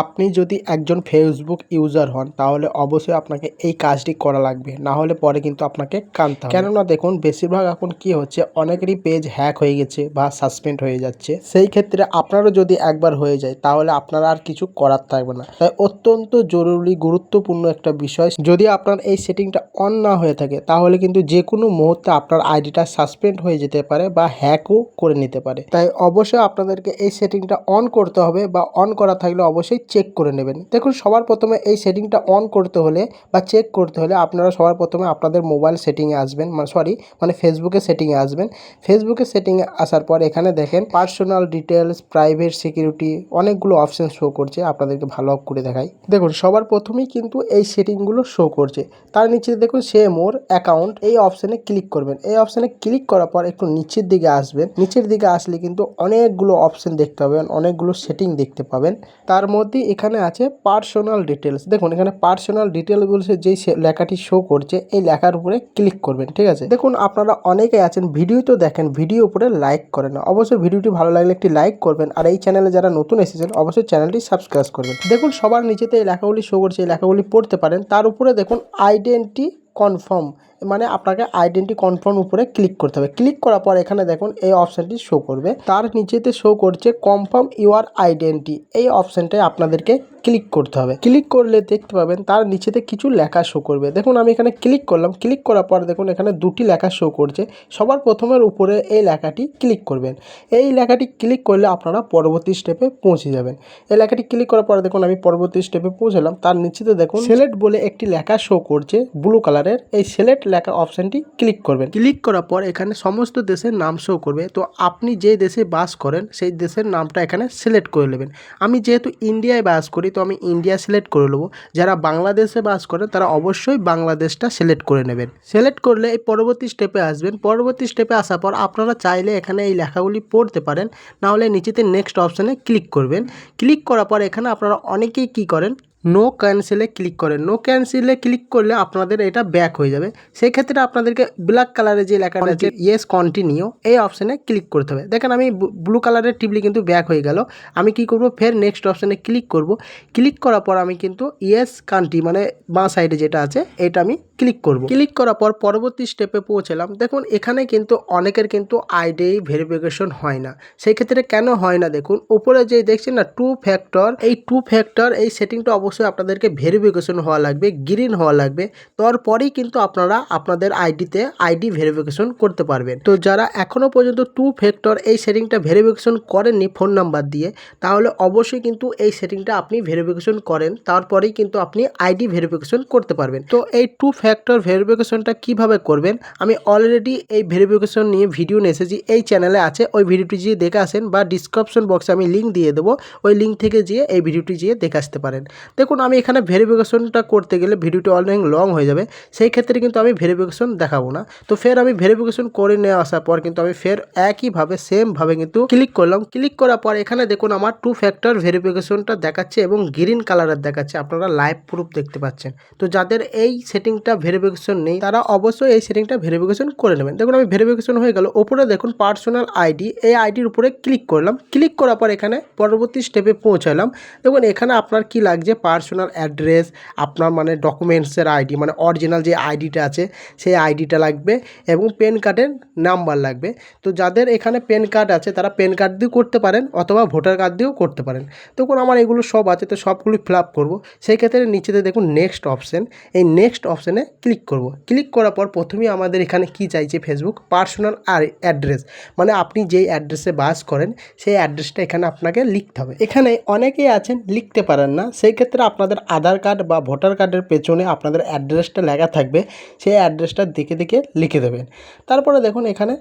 আপনি যদি একজন ফেসবুক ইউজার হন, তাহলে অবশ্যই আপনাকে এই কাজটি করা লাগবে। না হলে পরে কিন্তু আপনাকে কানতে কেননা দেখুন, বেশিরভাগ এখন কি হচ্ছে, অনেকেরই পেজ হ্যাক হয়ে গেছে বা সাসপেন্ড হয়ে যাচ্ছে। সেই ক্ষেত্রে আপনারও যদি একবার হয়ে যায়, তাহলে আপনারা আর কিছু করার থাকবে না। তাই অত্যন্ত জরুরি, গুরুত্বপূর্ণ একটা বিষয়, যদি আপনার এই সেটিংটা অন না হয়ে থাকে, তাহলে কিন্তু যে কোনো মুহূর্তে আপনার আইডিটা সাসপেন্ড হয়ে যেতে পারে বা হ্যাকও করে নিতে পারে। তাই অবশ্যই আপনাদেরকে এই সেটিংটা অন করতে হবে বা অন করা থাকলে অবশ্যই চেক করে নেবেন। দেখুন, সবার প্রথমে এই সেটিংটা অন করতে হলে বা চেক করতে হলে আপনারা সবার প্রথমে আপনাদের মোবাইল সেটিংয়ে আসবেন মানে সরি মানে ফেসবুকে সেটিংয়ে আসবেন। ফেসবুকে সেটিংয়ে আসার পর এখানে দেখেন পার্সোনাল ডিটেলস প্রাইভেট সিকিউরিটি অনেকগুলো অপশান শো করছে। আপনাদেরকে ভালো করে দেখাই। দেখুন, সবার প্রথমেই কিন্তু এই সেটিংগুলো শো করছে। তার নিচে দেখুন সে মোর অ্যাকাউন্ট এই অপশানে ক্লিক করবেন। এই অপশানে ক্লিক করার পর একটু নিচের দিকে আসবেন। নিচের দিকে আসলে কিন্তু অনেকগুলো অপশান দেখতে পাবেন, অনেকগুলো সেটিং দেখতে পাবেন। তার মধ্যে এখানে আছে পার্সোনাল ডিটেলস দেখুন, এখানে পার্সোনাল ডিটেল বলছে যেই লেখাটি শো করছে, এই লেখার উপরে ক্লিক করবেন, ঠিক আছে? দেখুন, আপনারা অনেকে আছেন ভিডিও তো দেখেন ভিডিও উপরে লাইক করেন না। অবশ্যই ভিডিওটি ভালো লাগলে একটি লাইক করবেন, আর এই চ্যানেলে যারা নতুন এসেছেন, অবশ্যই চ্যানেলটি সাবস্ক্রাইব করবেন। দেখুন, সবার নিচেতে এই লেখাগুলি শো করছে, এই লেখাগুলি পড়তে পারেন। তার উপরে দেখুন আইডেন্টি কনফার্ম মানে আপনাকে আইডেন্টি কনফার্ম উপরে ক্লিক করতে হবে। ক্লিক করার পর এখানে দেখুন এই অপশানটি শো করবে। তার নিচেতে শো করছে কনফার্ম ইউর আইডেন্টি এই অপশানটায় আপনাদেরকে ক্লিক করতে হবে। ক্লিক করলে দেখতে পাবেন তার নিচেতে কিছু লেখা শো করবে। দেখুন আমি এখানে ক্লিক করলাম। ক্লিক করার পর দেখুন এখানে দুটি লেখা শো করছে। সবার প্রথমের উপরে এই লেখাটি ক্লিক করবেন। এই লেখাটি ক্লিক করলে আপনারা পরবর্তী স্টেপে পৌঁছে যাবেন। এই লেখাটি ক্লিক করার পর দেখুন আমি পরবর্তী স্টেপে পৌঁছলাম। তার নিচেতে দেখুন সিলেক্ট বলে একটি লেখা শো করছে ব্লু কালারের এই সিলেক্ট লেখা অপশানটি ক্লিক করবেন। ক্লিক করার পর এখানে সমস্ত দেশের নাম শো করবে। তো আপনি যে দেশে বাস করেন, সেই দেশের নামটা এখানে সিলেক্ট করে নেবেন। আমি যেহেতু ইন্ডিয়ায় বাস করি, তো আমি ইন্ডিয়া সিলেক্ট করে নেব। যারা বাংলাদেশে বাস করেন, তারা অবশ্যই বাংলাদেশটা সিলেক্ট করে নেবেন। সিলেক্ট করলে এই পরবর্তী স্টেপে আসবেন। পরবর্তী স্টেপে আসার পর আপনারা চাইলে এখানে এই লেখাগুলি পড়তে পারেন। নাহলে নিচেতে নেক্সট অপশানে ক্লিক করবেন। ক্লিক করার পর এখানে আপনারা অনেকেই কী করেন নো ক্যান্সেলে ক্লিক করেন নো ক্যান্সেলে ক্লিক করলে আপনাদের এটা ব্যাক হয়ে যাবে। সেই ক্ষেত্রে আপনাদেরকে ব্ল্যাক কালারের যে লেখাটা আছে ইয়েস কন্টিনিউ এই অপশানে ক্লিক করতে হবে। দেখেন আমি ব্লু কালারের টিপলি কিন্তু ব্যাক হয়ে গেল। আমি কি করব? ফের নেক্সট অপশানে ক্লিক করব। ক্লিক করার পর আমি কিন্তু ইয়েস কান্ট্রি মানে বাঁ সাইডে যেটা আছে এটা আমি ক্লিক করব। ক্লিক করার পর পরবর্তী স্টেপে পৌঁছলাম। দেখুন এখানে কিন্তু অনেকের কিন্তু আইডি ভেরিফিকেশন হয় না। সেই ক্ষেত্রে কেন হয় না? দেখুন উপরে যে দেখছেন না টু ফ্যাক্টর এই টু ফ্যাক্টর এই সেটিংটা অবশ্যই আপনাদেরকে ভেরিফিকেশন হওয়া লাগবে গ্রিন হওয়া লাগবে। তারপরেই কিন্তু আপনারা আপনাদের আইডিতে আইডি ভেরিফিকেশন করতে পারবেন। তো যারা এখনও পর্যন্ত টু ফ্যাক্টর এই সেটিংটা ভেরিফিকেশন করেননি ফোন নাম্বার দিয়ে, তাহলে অবশ্যই কিন্তু এই সেটিংটা আপনি ভেরিফিকেশন করেন, তারপরেই কিন্তু আপনি আইডি ভেরিফিকেশন করতে পারবেন। তো এই টু ফ্যাক্টর ভেরিফিকেশনটা কীভাবে করবেন? আমি অলরেডি এই ভেরিফিকেশন নিয়ে ভিডিও এসেছি, এই চ্যানেলে আছে, ওই ভিডিওটি যেয়ে দেখে আসেন বা ডিসক্রিপশন বক্সে আমি লিঙ্ক দিয়ে দেবো, ওই লিঙ্ক থেকে যেয়ে এই ভিডিওটি যেয়ে দেখে আসতে পারেন। দেখুন, আমি এখানে ভেরিফিকেশনটা করতে গেলে ভিডিওটি অনেক লং হয়ে যাবে, সেই ক্ষেত্রে কিন্তু আমি ভেরিফিকেশন দেখাবো না। তো ফের আমি ভেরিফিকেশন করে নিয়ে আসার পর কিন্তু আমি ফের একইভাবে সেমভাবে কিন্তু ক্লিক করলাম। ক্লিক করার পর এখানে দেখুন, আমার টু ফ্যাক্টর ভেরিফিকেশনটা দেখাচ্ছে এবং গ্রিন কালারের দেখাচ্ছে। আপনারা লাইভ প্রুফ দেখতে পাচ্ছেন। তো যাদের এই সেটিংটা ভেরিফিকেশন নেই, তারা অবশ্যই এই সেটিংটা ভেরিফিকেশন করে নেবেন। দেখুন, আমি ভেরিফিকেশন হয়ে গেল। ওপরে দেখুন পার্সোনাল আইডি এই আইডির উপরে ক্লিক করলাম। ক্লিক করার পর এখানে পরবর্তী স্টেপে পৌঁছালাম। দেখুন, এখানে আপনার কি লাগছে? পার্সোনাল অ্যাড্রেস আপনার মানে ডকুমেন্টসের আইডি মানে অরিজিনাল যে আইডিটা আছে, সেই আইডিটা লাগবে এবং পেন কার্ডের নাম্বার লাগবে। তো যাদের এখানে প্যান কার্ড আছে, তারা প্যান কার্ড দিয়েও করতে পারেন অথবা ভোটার কার্ড দিয়েও করতে পারেন। দেখুন, আমার এগুলো সব আছে, তো সবগুলো ফিল আপ করব। সেই ক্ষেত্রে নিচেতে দেখুন নেক্সট অপশান এই নেক্সট অপশানে ক্লিক করব। ক্লিক করার পর প্রথমেই আমাদের এখানে কি চাইছে ফেসবুক পার্সোনাল আর অ্যাড্রেস মানে আপনি যেই অ্যাড্রেসে বাস করেন, সেই অ্যাড্রেসটা এখানে আপনাকে লিখতে হবে। এখানে অনেকেই আছেন, লিখতে পারেন না। সেই ক্ষেত্রে আপনাদের আধার কার্ড বা ভোটার কার্ডের পেছনে আপনাদের অ্যাড্রেসটা লেখা থাকবে, সেই অ্যাড্রেসটা দেখে দেখে লিখে দেবেন। তারপরে দেখুন এখানে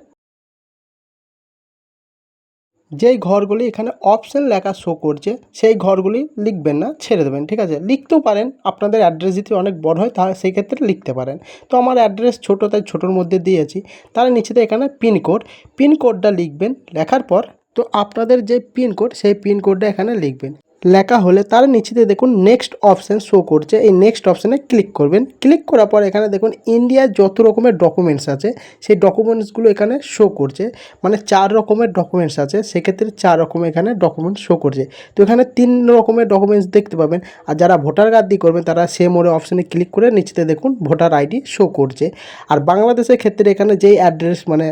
যেই ঘরগুলি এখানে অপশন লেখা শো করছে, সেই ঘরগুলি লিখবেন না, ছেড়ে দেবেন, ঠিক আছে? লিখতেও পারেন, আপনাদের অ্যাড্রেস যদি অনেক বড় হয়, তাহলে সেই ক্ষেত্রে লিখতে পারেন। তো আমার অ্যাড্রেস ছোটো, তাই ছোটোর মধ্যে দিয়েছি। তার নিচেতে এখানে পিনকোড পিনকোডটা লিখবেন, লেখার পর তো আপনাদের যে পিনকোড সেই পিনকোডটা এখানে লিখবেন। লেখা হলে তার নিচেতে দেখুন নেক্সট অপশান শো করছে। এই নেক্সট অপশানে ক্লিক করবেন। ক্লিক করার পর এখানে দেখুন ইন্ডিয়ার যত রকমের ডকুমেন্টস আছে, সেই ডকুমেন্টসগুলো এখানে শো করছে। মানে চার রকমের ডকুমেন্টস আছে, সেক্ষেত্রে চার রকমের এখানে ডকুমেন্টস শো করছে। তো এখানে তিন রকমের ডকুমেন্টস দেখতে পাবেন। আর যারা ভোটার কার্ড দিয়ে করবেন, তারা সেম ওরে অপশানে ক্লিক করে নিচেতে দেখুন ভোটার আইডি শো করছে। আর বাংলাদেশের ক্ষেত্রে এখানে যেই অ্যাড্রেস মানে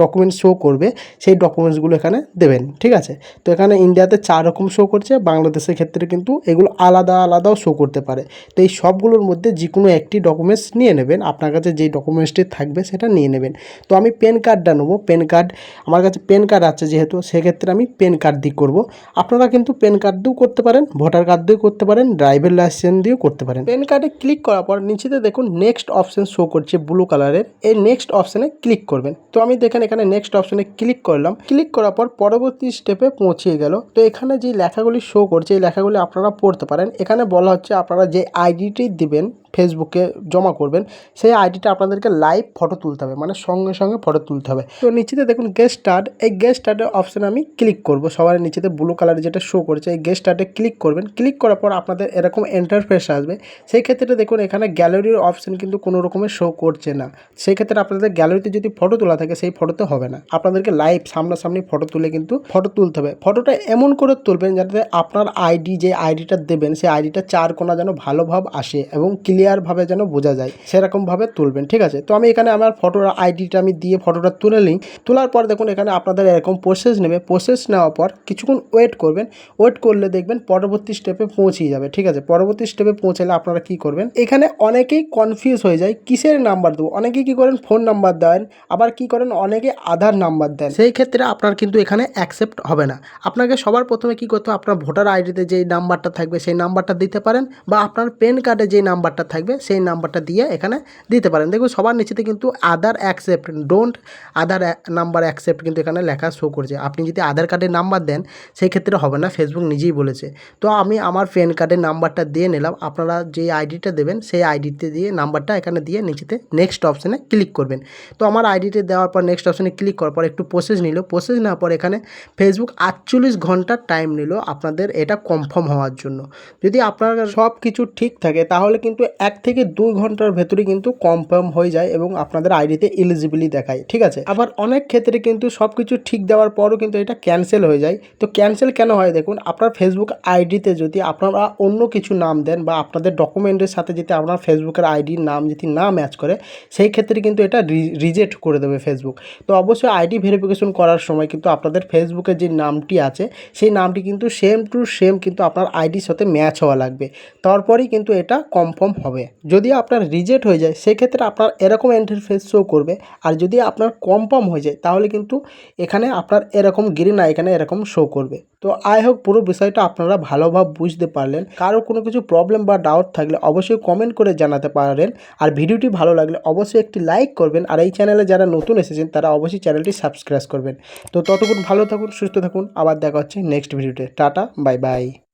ডকুমেন্টস শো করবে, সেই ডকুমেন্টসগুলো এখানে দেবেন, ঠিক আছে? তো এখানে ইন্ডিয়াতে চার রকম শো করছে, বাংলাদেশের ক্ষেত্রে কিন্তু এগুলো আলাদা আলাদাও শো করতে পারে। তো এই সবগুলোর মধ্যে যে কোনো একটি ডকুমেন্টস নিয়ে নেবেন, আপনার কাছে যেই ডকুমেন্টসটি থাকবে সেটা নিয়ে নেবেন। তো আমি প্যান কার্ডটা নেব প্যান কার্ড আমার কাছে প্যান কার্ড আছে যেহেতু, সেক্ষেত্রে আমি পেন কার্ড দিয়ে করব। আপনারা কিন্তু পেন কার্ড দিয়েও করতে পারেন, ভোটার কার্ড দিয়েও করতে পারেন ড্রাইভিং লাইসেন্স দিয়েও করতে পারেন। পেন কার্ডে ক্লিক করার পর নিচেতে দেখুন নেক্সট অপশন শো করছে ব্লু কালারের এই নেক্সট অপশানে ক্লিক করবেন। তো আমি দেখেন এখানে নেক্সট অপশনে ক্লিক করলাম। ক্লিক করার পর পরবর্তী স্টেপে পৌঁছিয়ে গেল। তো এখানে যে লেখাগুলি শো করছে, এই লেখাগুলি আপনারা পড়তে পারেন। এখানে বলা হচ্ছে আপনারা যে আইডিটি দিবেন ফেসবুকে জমা করবেন, সেই আইডিটা আপনাদেরকে লাইভ ফটো তুলতে হবে মানে সঙ্গে সঙ্গে ফটো তুলতে হবে। তো নিচেতে দেখুন গেস্ট স্টার্ট এই গেস্ট স্টার্টের অপশানে আমি ক্লিক করব। সবার নিচেতে ব্লু কালারে যেটা শো করছে, এই গেস্ট স্টার্টে ক্লিক করবেন। ক্লিক করার পর আপনাদের এরকম এন্টারফেস আসবে। সেই ক্ষেত্রে দেখুন, এখানে গ্যালারির অপশান কিন্তু কোনো রকমের শো করছে না। সেই ক্ষেত্রে আপনাদের গ্যালারিতে যদি ফটো তোলা থাকে, সেই ফটোতে হবে না। আপনাদেরকে লাইভ সামনাসামনি ফটো তুলে কিন্তু ফটো তুলতে হবে। ফটোটা এমন করে তুলবেন যাতে আপনার আইডি যে আইডিটা দেবেন, সেই আইডিটা চার কোনা যেন ভালোভাবে আসে এবং ক্লিয়ারভাবে যেন বোঝা যায় সেরকমভাবে তুলবেন, ঠিক আছে? তো আমি এখানে আমার ফটোর আইডিটা আমি দিয়ে ফটোটা তুলে নিই। তোলার পর দেখুন, এখানে আপনাদের এরকম প্রসেস নেবে। প্রসেস নেওয়ার পর কিছুক্ষণ ওয়েট করবেন। ওয়েট করলে দেখবেন পরবর্তী স্টেপে পৌঁছে যাবে, ঠিক আছে? পরবর্তী স্টেপে পৌঁছালে আপনারা কি করবেন? এখানে অনেকেই কনফিউজ হয়ে যায়, কিসের নাম্বার দেবো? অনেকেই কি করেন? ফোন নাম্বার দেন। আবার কি করেন? অনেকে আধার নাম্বার দেন। সেই ক্ষেত্রে আপনার কিন্তু এখানে অ্যাকসেপ্ট হবে না। আপনাকে সবার প্রথমে কি করতে হবে? আপনার ভোটার আইডিতে যেই নাম্বারটা থাকবে, সেই নাম্বারটা দিতে পারেন বা আপনার পেন কার্ডে যেই নাম্বারটা থাকবে, সেই নাম্বারটা দিয়ে এখানে দিতে পারেন। দেখুন, সবার নিচেতে কিন্তু Aadhaar accept don't Aadhaar number accept কিন্তু এখানে লেখা শো করছে। আপনি যদি আধার কার্ডের নাম্বার দেন সেই ক্ষেত্রে হবে না ফেসবুক নিজেই বলেছে। তো আমি আমার প্যান কার্ডের নাম্বারটা দিয়ে নিলাম, আপনারা যে আইডিটা দেবেন, সেই আইডিতে দিয়ে নাম্বারটা এখানে দিয়ে নিচেতে নেক্সট অপশানে ক্লিক করবেন। তো আমার আইডিতে দেওয়ার পর নেক্সট অপশানে ক্লিক করার পর একটু প্রসেস নিল। প্রসেস নেওয়ার পর এখানে ফেসবুক আটচল্লিশ ঘণ্টার টাইম নিল আপনাদের এটা কনফার্ম হওয়ার জন্য। যদি আপনার সব কিছু ঠিক থাকে, তাহলে কিন্তু এক থেকে দুই ঘণ্টার ভেতরে কিন্তু কনফার্ম হয়ে যায় এবং আপনাদের আইডিতে এলিজিবিলি দেখায়, ঠিক আছে? আবার অনেক ক্ষেত্রে কিন্তু সব কিছু ঠিক দেওয়ার পরও কিন্তু এটা ক্যান্সেল হয়ে যায়। তো ক্যান্সেল কেন হয়? দেখুন, আপনার ফেসবুক আইডিতে যদি আপনারা অন্য কিছু নাম দেন বা আপনাদের ডকুমেন্টের সাথে যদি আপনার ফেসবুকের আইডির নাম যদি না ম্যাচ করে, সেই ক্ষেত্রে কিন্তু এটা রিজেক্ট করে দেবে ফেসবুক তো অবশ্যই আইডি ভেরিফিকেশন করার সময় কিন্তু আপনাদের ফেসবুকের যে নামটি আছে, সেই নামটি কিন্তু সেম টু সেম কিন্তু আপনার আইডির সাথে ম্যাচ হওয়া লাগবে। তারপরেই কিন্তু এটা কনফার্ম হবে। যদি আপনার রিজেক্ট হয়ে যায়, সেক্ষেত্রে আপনার এরকম ইন্টারফেস শো করবে। আর যদি আপনার কনফার্ম হয়ে যায়, তাহলে কিন্তু এখানে আপনার এরকম গ্রিন এখানে এরকম শো করবে। তো আই হোক পুরো বিষয়টা আপনারা ভালোভাবে বুঝতে পারলেন। কারও কোনো কিছু প্রবলেম বা ডাউট থাকলে অবশ্যই কমেন্ট করে জানাতে পারেন। আর ভিডিওটি ভালো লাগলে অবশ্যই একটি লাইক করবেন। আর এই চ্যানেলে যারা নতুন এসেছেন, তারা অবশ্যই চ্যানেলটি সাবস্ক্রাইব করবেন। তো ততক্ষণ ভালো থাকুন, সুস্থ থাকুন। আবার দেখা হচ্ছে নেক্সট ভিডিওতে টাটা বাই বাই